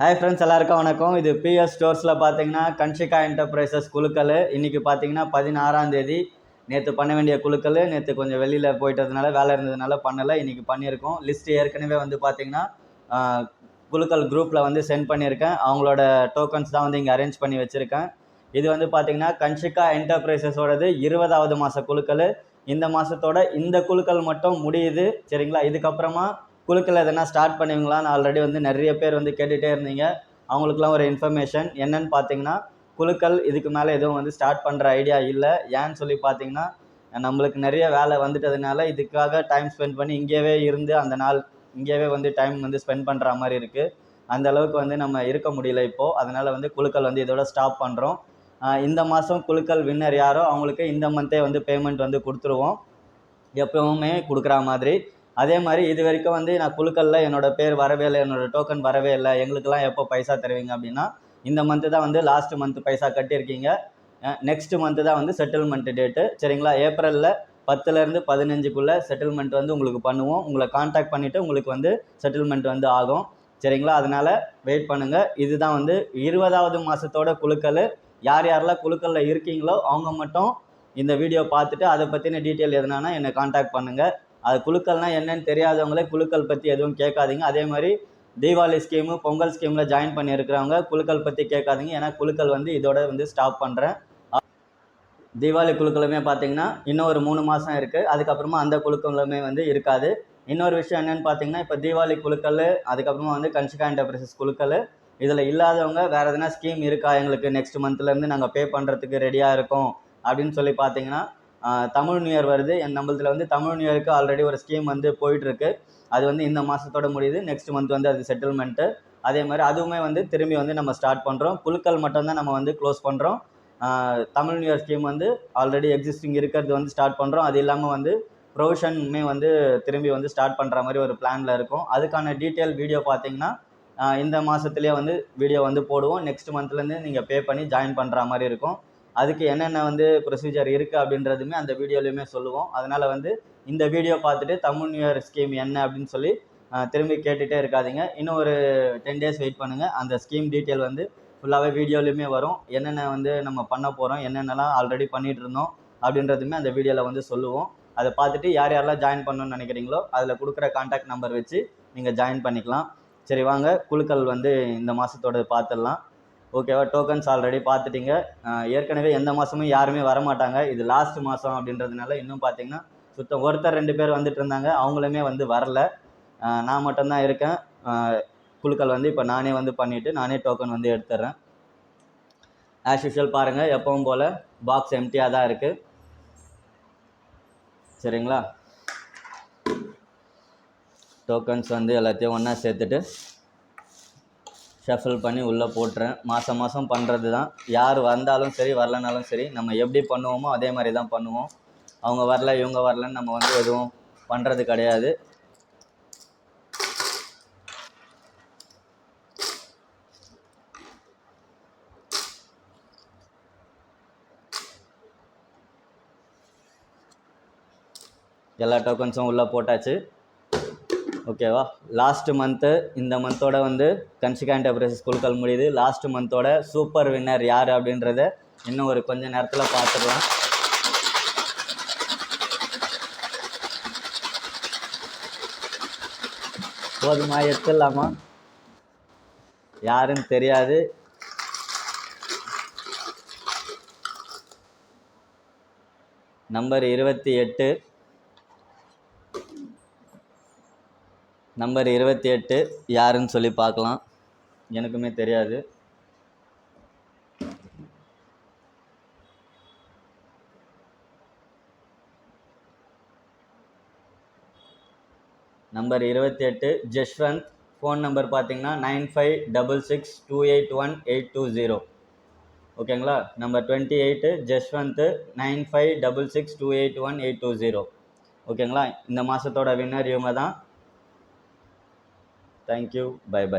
Hi friends எல்லாருக்கும் வணக்கம். இது பிஎஸ் ஸ்டோர்ஸில் பார்த்தீங்கன்னா கன்ஷிகா என்டர்பிரைசஸ் குழுக்கள். இன்றைக்கி பார்த்தீங்கன்னா பதினாறாம் தேதி. நேற்று பண்ண வேண்டிய குழுக்கள் நேற்று கொஞ்சம் வெளியில் போயிட்டதுனால வேலை இருந்ததுனால பண்ணலை. இன்றைக்கி பண்ணியிருக்கோம். லிஸ்ட்டு ஏற்கனவே வந்து பார்த்தீங்கன்னா குழுக்கள் குரூப்பில் வந்து சென்ட் பண்ணியிருக்கேன். அவங்களோட டோக்கன்ஸ் தான் வந்து இங்கே அரேஞ்ச் பண்ணி வச்சுருக்கேன். இது வந்து பார்த்தீங்கன்னா கன்ஷிகா என்டர்பிரைசஸோடது இருபதாவது மாத குழுக்கள். இந்த மாதத்தோட இந்த குழுக்கள் மட்டும் முடியுது. சரிங்களா? இதுக்கப்புறமா குழுக்கள் எதனா ஸ்டார்ட் பண்ணுவீங்களான்னு ஆல்ரெடி வந்து நிறைய பேர் வந்து கேட்டுகிட்டே இருந்தீங்க. அவங்களுக்குலாம் ஒரு இன்ஃபர்மேஷன் என்னன்னு பார்த்தீங்கன்னா குழுக்கள் இதுக்கு மேலே எதுவும் வந்து ஸ்டார்ட் பண்ணுற ஐடியா இல்லை. ஏன்னு சொல்லி பார்த்தீங்கன்னா நம்மளுக்கு நிறைய வேலை வந்துட்டதுனால இதுக்காக டைம் ஸ்பெண்ட் பண்ணி இங்கேயே இருந்து அந்த நாள் இங்கேயே வந்து டைம் வந்து ஸ்பெண்ட் பண்ணுற மாதிரி இருக்குது அந்த அளவுக்கு வந்து நம்ம இருக்க முடியல இப்போது அதனால் வந்து குழுக்கள் வந்து இதோட ஸ்டாப் பண்ணுறோம் இந்த மாதம் குழுக்கள் வின்னர் யாரோ அவங்களுக்கு இந்த மந்தே வந்து பேமெண்ட் வந்து கொடுத்துருவோம். எப்பவுமே கொடுக்குற மாதிரி. அதே மாதிரி இது வரைக்கும் வந்து நான் குழுக்களில் என்னோட பேர் வரவே இல்லை என்னோட டோக்கன் வரவே இல்லை. எங்களுக்கெல்லாம் எப்போ பைசா தருவீங்க அப்படின்னா இந்த மந்த்து தான் வந்து லாஸ்ட் மந்த் பைசா கட்டியிருக்கீங்க. நெக்ஸ்ட் மந்த்து தான் வந்து செட்டில்மெண்ட் டேட்டு சரிங்களா? ஏப்ரலில் பத்துலேருந்து பதினஞ்சுக்குள்ளே செட்டில்மெண்ட் வந்து உங்களுக்கு பண்ணுவோம். உங்களை காண்டாக்ட் பண்ணிவிட்டு உங்களுக்கு வந்து செட்டில்மெண்ட் வந்து ஆகும். சரிங்களா? அதனால் வெயிட் பண்ணுங்கள் இதுதான் வந்து இருபதாவது மாதத்தோட குழுக்கள். யார் யாரெல்லாம் குழுக்களில் இருக்கீங்களோ அவங்க மட்டும் இந்த வீடியோ பார்த்துட்டு அதை பற்றின டீட்டெயில் எதுனானா என்னை காண்டாக்ட் பண்ணுங்கள் அது குழுக்கள்னால் என்னன்னு தெரியாதவங்களே குழுக்கள் பற்றி எதுவும் கேட்காதீங்க. அதே மாதிரி தீபாவளி ஸ்கீமு பொங்கல் ஸ்கீமில் ஜாயின் பண்ணியிருக்கிறவங்க குழுக்கள் பற்றி கேட்காதீங்க. ஏன்னா குழுக்கள் வந்து இதோட வந்து ஸ்டாப் பண்ணுறேன் தீபாவளி குழுக்களுமே பார்த்தீங்கன்னா இன்னும் ஒரு மூணு மாதம் இருக்குது அதுக்கப்புறமா அந்த குழுக்களுமே வந்து இருக்காது. இன்னொரு விஷயம் என்னென்னு பார்த்தீங்கன்னா இப்போ தீபாவளி குழுக்கள் அதுக்கப்புறமா வந்து கன்சிகா என்டர்பிரைசஸ் குழுக்கள் இதில் இல்லாதவங்க வேறு எதனா ஸ்கீம் இருக்கா? எங்களுக்கு நெக்ஸ்ட் மந்த்லேருந்து நாங்கள் பே பண்ணுறதுக்கு ரெடியாக இருக்கோம் அப்படின்னு சொல்லி பார்த்தீங்கன்னா தமிழ் நியூ இயர் வருது. என் நம்மளதுல வந்து தமிழ் நியூ இயருக்கு ஆல்ரெடி ஒரு ஸ்கீம் வந்து போயிட்டுருக்கு. அது வந்து இந்த மாதத்தோட முடியுது. நெக்ஸ்ட் மந்த் வந்து அது செட்டில்மெண்ட்டு அதே மாதிரி அதுவுமே வந்து திரும்பி வந்து நம்ம ஸ்டார்ட் பண்ணுறோம் குழுக்கள் மட்டும்தான் நம்ம வந்து க்ளோஸ் பண்ணுறோம் தமிழ் நியூ இயர் ஸ்கீம் வந்து ஆல்ரெடி எக்ஸிஸ்டிங் இருக்கிறது வந்து ஸ்டார்ட் பண்ணுறோம் அது இல்லாமல் வந்து ப்ரொவிஷனுமே வந்து திரும்பி வந்து ஸ்டார்ட் பண்ணுற மாதிரி ஒரு பிளானில் இருக்கும். அதுக்கான டீட்டெயில் வீடியோ பார்த்தீங்கன்னா இந்த மாதத்துலேயே வந்து வீடியோ வந்து போடுவோம். நெக்ஸ்ட் மந்த்லேருந்து நீங்கள் பே பண்ணி ஜாயின் பண்ணுற மாதிரி இருக்கும். அதுக்கு என்னென்ன வந்து ப்ரொசீஜர் இருக்குது அப்படின்றதுமே அந்த வீடியோலையுமே சொல்லுவோம். அதனால் வந்து இந்த வீடியோ பார்த்துட்டு தமிழ் நியூ இயர் ஸ்கீம் என்ன அப்படின்னு சொல்லி திரும்பி கேட்டுகிட்டே இருக்காதீங்க. இன்னும் ஒரு டென் டேஸ் வெயிட் பண்ணுங்கள் அந்த ஸ்கீம் டீட்டெயில் வந்து ஃபுல்லாகவே வீடியோலையுமே வரும். என்னென்ன வந்து நம்ம பண்ண போகிறோம் என்னென்னலாம் ஆல்ரெடி பண்ணிகிட்டு இருந்தோம் அப்படின்றதுமே அந்த வீடியோவில் வந்து சொல்லுவோம். அதை பார்த்துட்டு யார் யாரெல்லாம் ஜாயின் பண்ணணும்னு நினைக்கிறீங்களோ அதில் கொடுக்குற காண்டாக்ட் நம்பர் வச்சு நீங்கள் ஜாயின் பண்ணிக்கலாம். சரி வாங்க. குழுக்கள் வந்து இந்த மாதத்தோட பார்த்துடலாம். ஓகேவா? டோக்கன்ஸ் ஆல்ரெடி பார்த்துட்டீங்க. ஏற்கனவே எந்த மாதமும் யாருமே வரமாட்டாங்க. இது லாஸ்ட் மாதம் அப்படின்றதுனால இன்னும் பார்த்தீங்கன்னா சுத்தம் ஒருத்தர் ரெண்டு பேர் வந்துட்டு இருந்தாங்க. அவங்களுமே வந்து வரல. நான் மட்டும்தான் இருக்கேன். குழுக்கள் வந்து இப்போ நானே வந்து பண்ணிவிட்டு நானே டோக்கன் வந்து எடுத்துடுறேன் ஆஸ் யூஷுவல் பாருங்கள் எப்பவும் போல் பாக்ஸ் எம்டியாக தான் இருக்குது சரிங்களா? டோக்கன்ஸ் வந்து எல்லாத்தையும் ஒன்றா சேர்த்துட்டு ஷஃபில் பண்ணி உள்ளே போட்டுறேன். மாதம் மாதம் பண்ணுறது தான் யார் வந்தாலும் சரி வரலனாலும் சரி நம்ம எப்படி பண்ணுவோமோ அதே மாதிரி தான் பண்ணுவோம். அவங்க வரல இவங்க வரலன்னு நம்ம வந்து எதுவும் பண்ணுறது கிடையாது. எல்லா டோக்கன்ஸும் உள்ளே போட்டாச்சு. ஓகேவா? லாஸ்ட் மந்த்து இந்த மந்தோட வந்து கன்சிகா என்டர்பிரைசஸ் குழுக்கள் முடியுது. லாஸ்ட் மந்த்தோட சூப்பர் வின்னர் யார் அப்படின்றத இன்னும் ஒரு கொஞ்சம் நேரத்தில் பார்த்துடலாம் போதுமா? எடுத்துடலாமா யாருன்னு தெரியாது. நம்பர் இருபத்தி எட்டு. நம்பர் இருபத்தி எட்டு யாருன்னு சொல்லி பார்க்கலாம். எனக்குமே தெரியாது. நம்பர் இருபத்தி எட்டு ஜஷ்வந்த். ஃபோன் நம்பர் பார்த்தீங்கன்னா nine five double six two eight one eight two zero. ஓகேங்களா? Number twenty eight Jashwanth nine five double six two eight one eight two zero. ஓகேங்களா? இந்த மாதத்தோட வின்னர் இவங்க தான் தேங்க்யூ பை பை